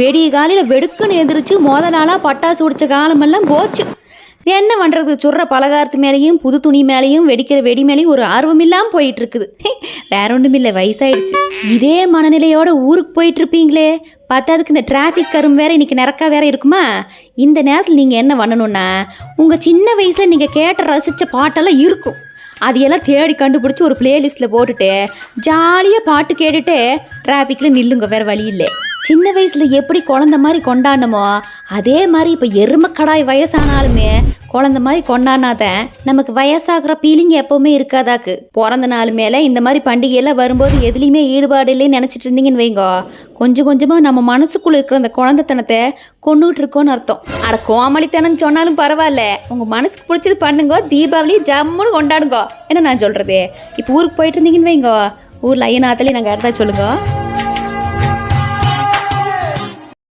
வெடிய காலையில் வெடுக்குன்னு எந்திரிச்சு மொத நாளாக பட்டாசு உடிச்ச காலமெல்லாம் போச்சு. என்ன பண்ணுறது சுடுற பலகாரத்து மேலேயும் புது துணி மேலேயும் வெடிக்கிற வெடி மேலேயும் ஒரு ஆர்வம் இல்லாமல் போயிட்டு இருக்குது வேற ஒன்றும் இல்லை வயசாயிடுச்சு. இதே மனநிலையோட ஊருக்கு போயிட்டு இருப்பீங்களே பத்தாதுக்கு இந்த டிராஃபிக் கரும் வேற இன்னைக்கு நிறக்கா வேற இருக்குமா? இந்த நேரத்தில் நீங்கள் என்ன பண்ணணும்னா உங்கள் சின்ன வயசில் நீங்கள் கேட்ட ரசித்த பாட்டெல்லாம் இருக்கும். அதையெல்லாம் தேடி கண்டுபிடிச்சி ஒரு பிளேலிஸ்ட்டில் போட்டுட்டு ஜாலியாக பாட்டு கேட்டுட்டு டிராஃபிக்கில் நில்லுங்க வேறு வழி இல்லை. சின்ன வயசில் எப்படி குழந்த மாதிரி கொண்டாடணுமோ அதே மாதிரி இப்போ எருமக்கடாய் வயசானாலுமே குழந்த மாதிரி கொண்டாடினாதான் நமக்கு வயசாகிற ஃபீலிங் எப்போவுமே இருக்காதாக்கு. பிறந்த நாள் மேலே இந்த மாதிரி பண்டிகையெல்லாம் வரும்போது எதுலேயுமே ஈடுபாடு இல்லைன்னு நினச்சிட்டு இருந்தீங்கன்னு வைங்கோ. கொஞ்சம் கொஞ்சமாக நம்ம மனசுக்குள்ளே இருக்கிற அந்த குழந்தைத்தனத்தை கொண்டுகிட்டு இருக்கோன்னு அர்த்தம். அட கோமளித்தனம்னு சொன்னாலும் பரவாயில்ல. உங்கள் மனசுக்கு பிடிச்சது பண்ணுங்க தீபாவளி ஜம்முன்னு கொண்டாடுங்க. என்ன நான் சொல்கிறது இப்போ ஊருக்கு போயிட்டு இருந்தீங்கன்னு வைங்கோ. ஊரில் ஐயனாத்திலே நாங்கள் யார்தான் சொல்லுங்க.